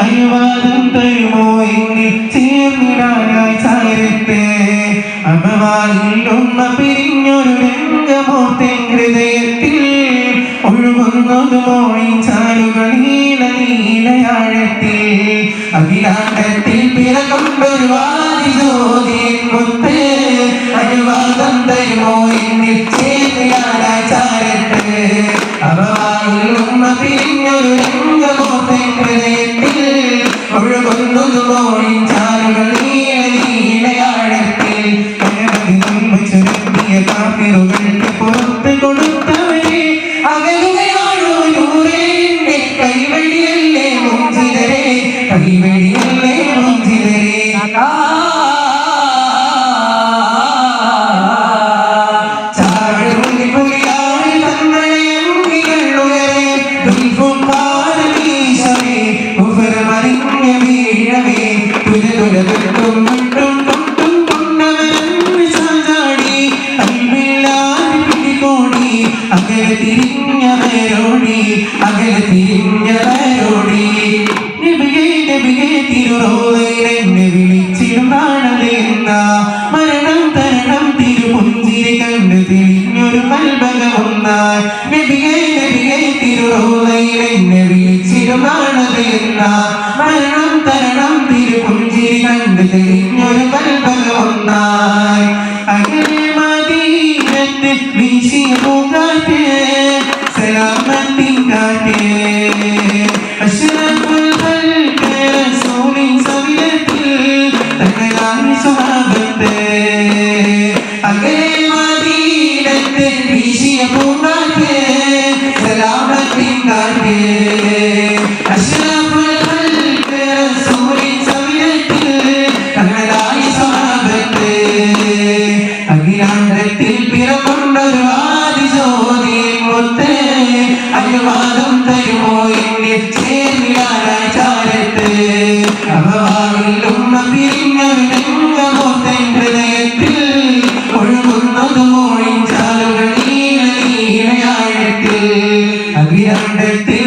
അനുവാദം തരുമോ എന്നിൽ ചേർന്നിടാനായി ചാരത്തെ അപവാദിലൊന്ന പിരിഞ്ഞൊരു രംഗമോർത്തെ ഹൃദയത്തിൽ ഒഴുകുന്നതുമോ ചാലുകൾ നീല നീലയാഴത്തിൽ അഖിലാണ്ടത്തിൽ പിറകൊണ്ടൊരു ഒഴുകുന്നത് മോയി ചാലുകൾ അൽവില്ലാതെ പിടികോടി അകലെ തിരിഞ്ഞവരോടി അകലെ തിരിഞ്ഞവരോടി നബിയെ നബിയെ തിരുറോതയിലെന്നെ വിളിച്ചിടുന്നാണത് എന്ന മരണം തരണം തിരുപുഞ്ചിരി കണ്ട് തിരിഞ്ഞൊരു കൽബകമൊന്നായി നബിയെ എന്ന മരണം തരണം തിരുപുഞ്ചിരി കണ്ട് തിരിഞ്ഞൊരു കൽബകമൊന്നായി അകലെ മദീനത്ത് വീശിയ പൂങ്കാറ്റ് സലാമത്തിൻ കാറ്റ്. ഖൽഖ് റസൂലിൻ സവിധത്തിൽ തങ്ങളായി സ്വഭാവത്ത് അകലെ മദീനത്ത് വീശിയ പൂങ്കാറ്റ് സലാമത്തിൻ കാറ്റ്. അഷ്റഫുൽ ഖൽഖ്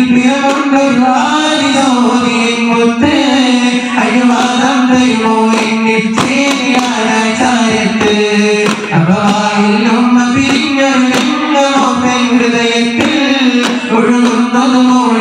പിറകൊണ്ടൊരു ആദിജോതി മുത്ത് അനുവാദം തരുമോ എന്നെ ചാരത്ത് അപവായിലും പിരിഞ്ഞൊരുങ്ങമോത്തൻ ഹൃദയത്തിൽ ഒഴുകുന്നത് മോഴിൻ ചാലുകൾ നീല